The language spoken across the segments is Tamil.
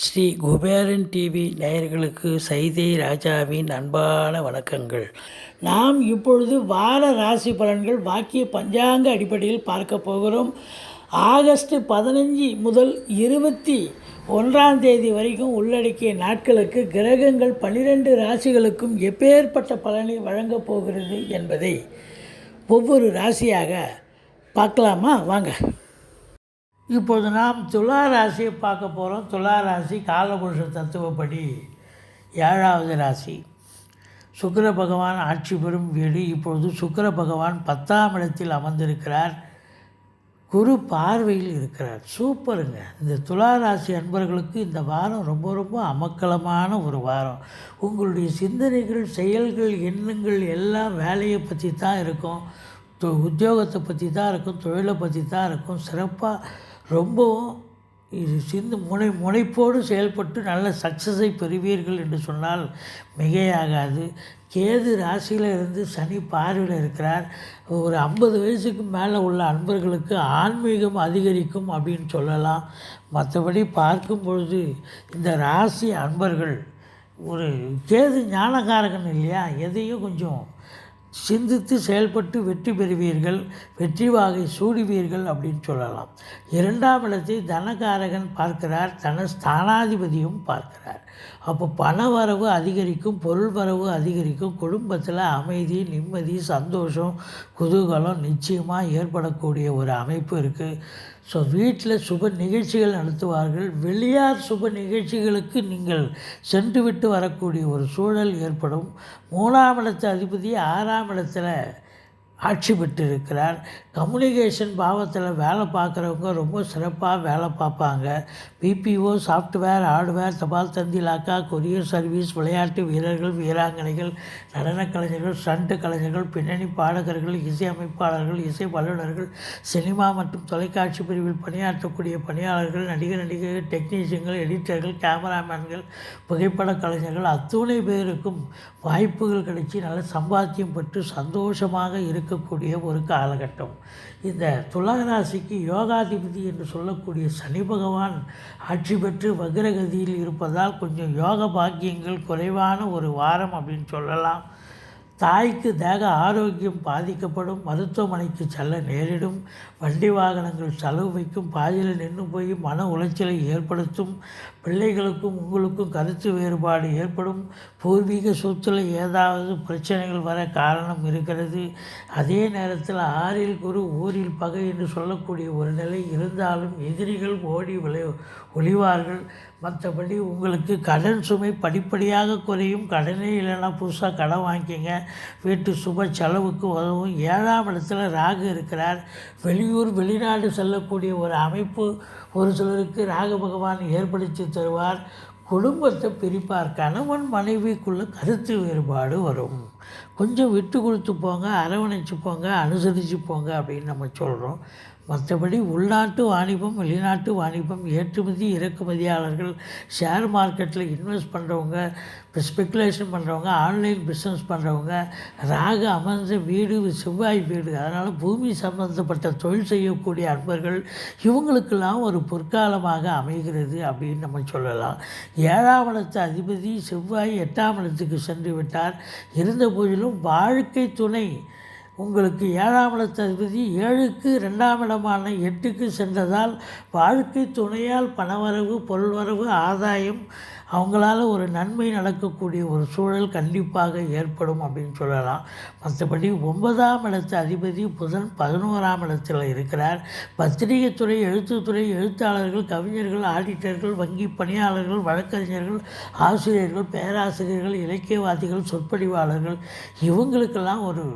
ஸ்ரீ குபேரன் டிவி நேயர்களுக்கு சைதை ராஜாவின் அன்பான வணக்கங்கள். நாம் இப்பொழுது வார ராசி பலன்கள் வாக்கிய பஞ்சாங்க அடிப்படையில் பார்க்க போகிறோம். ஆகஸ்ட் பதினஞ்சு முதல் இருபத்தி ஒன்றாம் தேதி வரைக்கும் உள்ளடக்கிய நாட்களுக்கு கிரகங்கள் பன்னிரெண்டு ராசிகளுக்கும் எப்பேற்பட்ட பலனை வழங்கப் போகிறது என்பதை ஒவ்வொரு ராசியாக பார்க்கலாமா? வாங்க. இப்போது நாம் துலா ராசியை பார்க்க போகிறோம் துலா ராசி காலபுருஷ தத்துவப்படி ஏழாவது ராசி. சுக்கர பகவான் ஆட்சி பெறும் வீடு. இப்பொழுது சுக்கர பகவான் பத்தாம் இடத்தில் அமர்ந்திருக்கிறார். குரு பார்வையில் இருக்கிறார். சூப்பருங்க. இந்த துலா ராசி அன்பர்களுக்கு இந்த வாரம் ரொம்ப ரொம்ப அமக்கலமான ஒரு வாரம். உங்களுடைய சிந்தனைகள் செயல்கள் எண்ணங்கள் எல்லாம் வேலையை பற்றி தான் இருக்கும் உத்தியோகத்தை பற்றி தான் இருக்கும். தொழிலை பற்றி தான் இருக்கும். சிறப்பாக ரொம்பவும் இது சிந்து முனை முனைப்போடு செயல்பட்டு நல்ல சக்ஸஸை பெறுவீர்கள் என்று சொன்னால் மிகையாகாது. கேது ராசியில் இருந்து சனி பார்வையில் இருக்கிறார். ஒரு ஐம்பது வயசுக்கு மேலே உள்ள அன்பர்களுக்கு ஆன்மீகம் அதிகரிக்கும் அப்படின்னு சொல்லலாம். மற்றபடி பார்க்கும் பொழுது இந்த ராசி அன்பர்கள் ஒரு கேது ஞானகாரகன் இல்லையா? எதையும் கொஞ்சம் சிந்தித்து செயல்பட்டு வெற்றி பெறுவீர்கள் வெற்றி வாகை சூடுவீர்கள் அப்படின்னு சொல்லலாம். இரண்டாம் இடத்தை தனகாரகன் பார்க்கிறார் தன ஸ்தானாதிபதியும் பார்க்கிறார். அப்போ பண வரவு அதிகரிக்கும் பொருள் வரவு அதிகரிக்கும் குடும்பத்தில் அமைதி நிம்மதி சந்தோஷம் குதூகலம் நிச்சயமாக ஏற்படக்கூடிய ஒரு அமைப்பு இருக்குது ஸோ வீட்டில் சுப நிகழ்ச்சிகள் நடத்துவார்கள். வெளியார் சுப நிகழ்ச்சிகளுக்கு நீங்கள் சென்று விட்டு வரக்கூடிய ஒரு சூழல் ஏற்படும். மூணாம் இடத்து அதிபதி ஆறாம் இடத்துல ஆட்சி பெற்றிருக்கிறார். கம்யூனிகேஷன் பாவத்தில் வேலை பார்க்குறவங்க ரொம்ப சிறப்பாக வேலை பார்ப்பாங்க. பிபிஓ சாஃப்ட்வேர் ஹார்ட்வேர் தபால் தந்தி லாக்கா கொரியர் சர்வீஸ் விளையாட்டு வீரர்கள் வீராங்கனைகள் நடனக் கலைஞர்கள் ஸ்டண்ட் கலைஞர்கள் பின்னணி பாடகர்கள் இசையமைப்பாளர்கள் இசை வல்லுநர்கள் சினிமா மற்றும் தொலைக்காட்சி பிரிவில் பணியாற்றக்கூடிய பணியாளர்கள் நடிகர் நடிகைகள் டெக்னீஷியன்கள் எடிட்டர்கள் கேமராமேன்கள் புகைப்பட கலைஞர்கள் அத்துணை பேருக்கும் வாய்ப்புகள் கிடைச்சி நல்ல சம்பாத்தியம் பெற்று சந்தோஷமாக இருக்கக்கூடிய ஒரு காலகட்டம். இந்த துளாராசிக்கு யோகாதிபதி என்று சொல்லக்கூடிய சனி பகவான் ஆட்சி பெற்று வக்ரகதியில் இருப்பதால் கொஞ்சம் யோக பாக்கியங்கள் குறைவான ஒரு வாரம் அப்படின்னு சொல்லலாம். தாய்க்கு தேக ஆரோக்கியம் பாதிக்கப்படும் மருத்துவமனைக்கு செல்ல நேரிடும் வண்டி வாகனங்கள் செலவு வைக்கும் பாதையில் நின்று போய் மன உளைச்சலை ஏற்படுத்தும் பிள்ளைகளுக்கும் உங்களுக்கும் கருத்து வேறுபாடு ஏற்படும் பூர்வீக சொத்துல ஏதாவது பிரச்சனைகள் வர காரணம் இருக்கிறது. அதே நேரத்தில் ஆறில் குரு ஊரில் பகை என்று சொல்லக்கூடிய ஒரு நிலை இருந்தாலும் எதிரிகள் ஓடி விளை ஒளிவார்கள். மற்றபடி உங்களுக்கு கடன் சுமை படிப்படியாக குறையும். கடனே இல்லைன்னா புதுசாக கடன் வாங்கிக்கங்க. வீட்டு சுப செலவுக்கு உதவும். ஏழாம் இடத்துல ராகு இருக்கிறார். வெளியூர் வெளிநாடு செல்லக்கூடிய ஒரு அமைப்பு ஒரு சிலருக்கு ராக பகவான் ஏற்படுத்தி தருவார். குடும்பத்தை பிரிப்பார். கணவன் மனைவிக்குள்ளே கருத்து வேறுபாடு வரும். கொஞ்சம் விட்டு கொடுத்து போங்க அரவணைச்சு போங்க அனுசரித்து போங்க அப்படின்னு நம்ம சொல்கிறோம் மற்றபடி உள்நாட்டு வாணிபம் வெளிநாட்டு வாணிபம் ஏற்றுமதி இறக்குமதியாளர்கள் ஷேர் மார்க்கெட்டில் இன்வெஸ்ட் பண்ணுறவங்க ஸ்பெக்குலேஷன் பண்ணுறவங்க ஆன்லைன் பிஸ்னஸ் பண்ணுறவங்க ராக அமர்ந்த வீடு செவ்வாய் வீடு அதனால் பூமி சம்பந்தப்பட்ட தொழில் செய்யக்கூடிய அன்பர்கள் இவங்களுக்கெல்லாம் ஒரு பொற்காலமாக அமைகிறது அப்படின்னு நம்ம சொல்லலாம். ஏழாம் இடத்து அதிபதி செவ்வாய் எட்டாம் இடத்துக்கு சென்று விட்டார். இருந்த போதிலும் வாழ்க்கை துணை உங்களுக்கு ஏழாம் இடத்து அதிபதி ஏழுக்கு ரெண்டாம் இடமான எட்டுக்கு சென்றதால் வாழ்க்கை துணையால் பணவரவு பொருள்வரவு ஆதாயம் அவங்களால ஒரு நன்மை நடக்கக்கூடிய ஒரு சூழல் கண்டிப்பாக ஏற்படும் அப்படின்னு சொல்லலாம். மற்றபடி ஒன்பதாம் இடத்து அதிபதி புதன் பதினோராம் இடத்தில் இருக்கிறார். பத்திரிகைத்துறை எழுத்துத்துறை எழுத்தாளர்கள் கவிஞர்கள் ஆடிட்டர்கள் வங்கி பணியாளர்கள் வழக்கறிஞர்கள் ஆசிரியர்கள் பேராசிரியர்கள் இலக்கியவாதிகள் சொற்பொழிவாளர்கள் இவங்களுக்கெல்லாம் ஒரு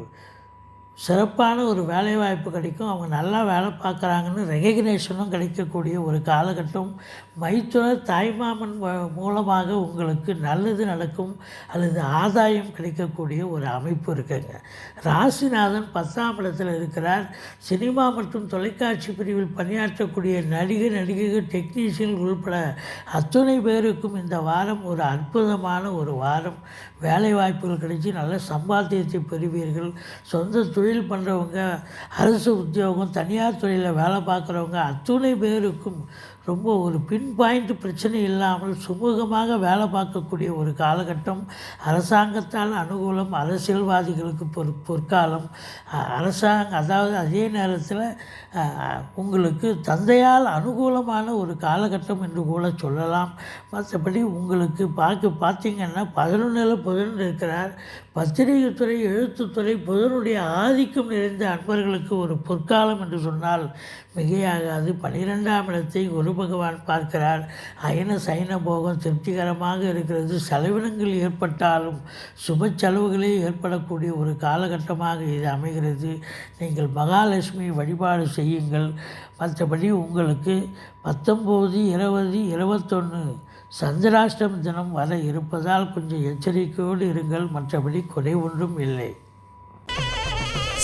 சிறப்பான ஒரு வேலைவாய்ப்பு கிடைக்கும். அவங்க நல்லா வேலை பார்க்குறாங்கன்னு ரெகக்னேஷனும் கிடைக்கக்கூடிய ஒரு காலகட்டம். மைத்துனர் தாய்மாமன் மூலமாக உங்களுக்கு நல்லது நடக்கும் அல்லது ஆதாயம் கிடைக்கக்கூடிய ஒரு அமைப்பு இருக்குங்க. ராசிநாதன் பத்தாம் இடத்தில் இருக்கிறார். சினிமா மற்றும் தொலைக்காட்சி பிரிவில் பணியாற்றக்கூடிய நடிகர் நடிகைகள் டெக்னீஷியன் உள்பட அத்துணை பேருக்கும் இந்த வாரம் ஒரு அற்புதமான ஒரு வாரம். வேலைவாய்ப்புகள் கிடைச்சி நல்ல சம்பாத்தியத்தை பெறுவீர்கள். சொந்த தொழில் பண்ணுறவங்க அரசு உத்தியோகம் தனியார் துறையில் வேலை பார்க்குறவங்க அத்துணை பேருக்கும் ரொம்ப ஒரு பின் பாயிண்ட் பிரச்சனை இல்லாமல் சுமூகமாக வேலை பார்க்கக்கூடிய ஒரு காலகட்டம். அரசாங்கத்தால் அனுகூலம் அரசியல்வாதிகளுக்கு பொற் பொற்காலம் அரசாங்கம் அரசாங்க அதாவது அதே நேரத்தில் உங்களுக்கு தந்தையால் அனுகூலமான ஒரு காலகட்டம் என்று கூட சொல்லலாம். மற்றபடி உங்களுக்கு பார்க்க பார்த்தீங்கன்னா பதினொன்றில் புதன் இருக்கிறார். பத்திரிகைத்துறை எழுத்துத்துறை புதனுடைய ஆதிக்கம் நிறைந்த அன்பர்களுக்கு ஒரு பொற்காலம் என்று சொன்னால் மிகையாகாது. பனிரெண்டாம் இடத்தை குரு பகவான் பார்க்கிறார். அயன சைன போகம் திருப்திகரமாக இருக்கிறது. செலவினங்கள் ஏற்பட்டாலும் சுப செலவுகளே ஏற்படக்கூடிய ஒரு காலகட்டமாக இது அமைகிறது. நீங்கள் மகாலட்சுமி வழிபாடு செய்யுங்கள். மற்றபடி உங்களுக்கு பத்தொம்போது இருபது இருபத்தொன்று சந்திராஷ்டம் தினம் வர இருப்பதால் கொஞ்சம் எச்சரிக்கையோடு இருங்கள். மற்றபடி குறை ஒன்றும் இல்லை.